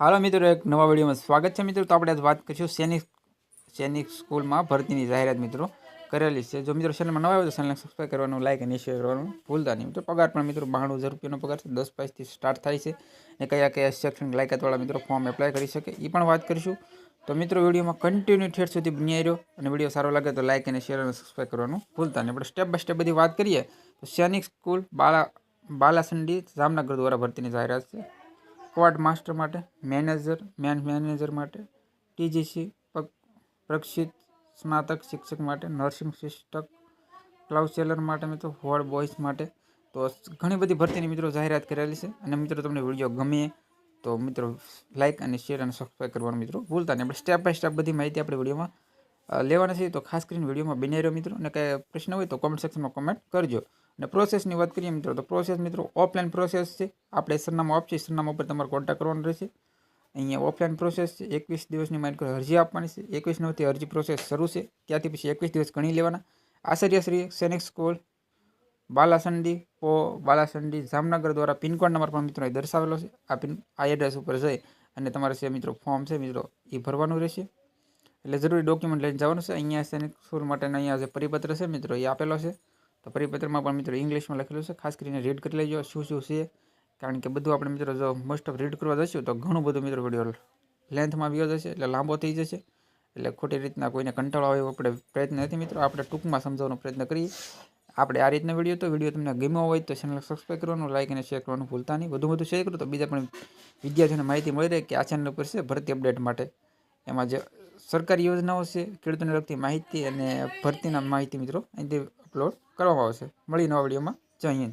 હાલો મિત્રો, એક નવા વિડીયોમાં સ્વાગત છે મિત્રો. તો આપણે આજ વાત કરીશું સૈનિક સૈનિક સ્કૂલમાં ભરતીની જાહેરાત મિત્રો કરેલી છે. જો મિત્રો ચેનલમાં નવા આવ્યો તો ચેનલને સબસ્ક્રાઈબ કરવાનું લાઈક અને શેર કરવાનું ભૂલતા નહીં મિત્રો. પગાર પણ મિત્રો બાણું હજાર રૂપિયાનો પગાર છે. દસ પાંચથી સ્ટાર્ટ થાય છે. અને કયા કયા સેક્શન લાયકાતવાળા મિત્રો ફોર્મ એપ્લાય કરી શકે એ પણ વાત કરીશું. તો મિત્રો વિડીયોમાં કન્ટિન્યુ ઠેઠ સુધી બની રહ્યો. અને વીડિયો સારો લાગે તો લાઈક અને શેર અને સબસ્ક્રાઈબ કરવાનું ભૂલતા નહીં. આપણે સ્ટેપ બાય સ્ટેપ બધી વાત કરીએ. તો સૈનિક સ્કૂલ બાલા બાલાસંડી જામનગર દ્વારા ભરતીની જાહેરાત છે. ક્વાડ માસ્ટર માટે, મેનેજર, મેન મેનેજર માટે, ટીજીસી પ્રક્ષિત સ્નાતક શિક્ષક માટે, નર્સિંગ શિક્ષક, ક્લાઉડ સેલર માટે મિત્રો હોર્ડ બોયઝ માટે. તો ઘણી બધી ભરતીની મિત્રો જાહેરાત કરેલી છે. અને મિત્રો તમને વીડિયો ગમે તો મિત્રો લાઇક અને શેર અને સબસ્ક્રાઈબ કરવાનું મિત્રો ભૂલતા નહીં. આપણે સ્ટેપ બાય સ્ટેપ બધી માહિતી આપણે વિડીયોમાં લેવાના છે, તો ખાસ કરીને વિડીયોમાં બની રહ્યો મિત્રો. અને કંઈ પ્રશ્ન હોય તો કોમેન્ટ સેક્શનમાં કોમેન્ટ કરજો. અને પ્રોસેસની વાત કરીએ મિત્રો, તો પ્રોસેસ મિત્રો ઓફલાઈન પ્રોસેસ છે. આપણે સરનામું આપશે સરનામા ઉપર તમારે કોન્ટેક્ટ કરવાનો રહેશે. અહીંયા ઓફલાઈન પ્રોસેસ છે, એકવીસ દિવસની માઇન્ડ અરજી આપવાની છે. એકવીસ નવથી અરજી પ્રોસેસ શરૂ છે. ત્યાંથી પછી એકવીસ દિવસ ગણી લેવાના. આચાર્યશ્રી સૈનિક સ્કૂલ, બાલાસંડી, પો, બાલાસંડી, જામનગર દ્વારા પિનકોડ નંબર પણ મિત્રો દર્શાવેલો છે. આ પિન, આ એડ્રેસ ઉપર જઈ અને તમારે છે મિત્રો ફોર્મ છે મિત્રો, એ ભરવાનું રહેશે. એટલે જરૂરી ડોક્યુમેન્ટ લઈને જવાનું છે. અહીંયા સૈનિક સુર માટેનો અહીંયા જે પરિપત્ર છે મિત્રો, એ આપેલો છે. તો પરિપત્રમાં પણ મિત્રો ઇંગ્લિશમાં લખેલું છે. ખાસ કરીને રીડ કરી લેજો, શું શું છે. કારણ કે બધું આપણે મિત્રો જો મોસ્ટ ઓફ રીડ કરવા જશું તો ઘણું બધું મિત્રો વીડિયો લેન્થમાં વ્યો જશે એટલે લાંબો થઈ જશે. એટલે ખોટી રીતના કોઈને કંટાળો આવે આપણે પ્રયત્ન નથી મિત્રો. આપણે ટૂંકમાં સમજાવવાનો પ્રયત્ન કરીએ. આપણે આ રીતના વીડિયો તો વીડિયો તમને ગમ્યો હોય તો ચેનલ સબસ્ક્રાઈબ કરવાનું લાઈક અને શેર કરવાનું ભૂલતા નહીં. વધુ વધુ શેર કરો તો બીજા પણ વિદ્યાર્થીઓને માહિતી મળી રહે કે આ ચેનલ ઉપર છે ભરતી અપડેટ માટે. એમાં જે સરકારી યોજનાઓ છે, ખેડૂતોને લગતી માહિતી અને ભરતીના માહિતી મિત્રો અહીંથી અપલોડ કરવામાં આવશે. મળી નવા વિડીયોમાં. જય હિન્દ.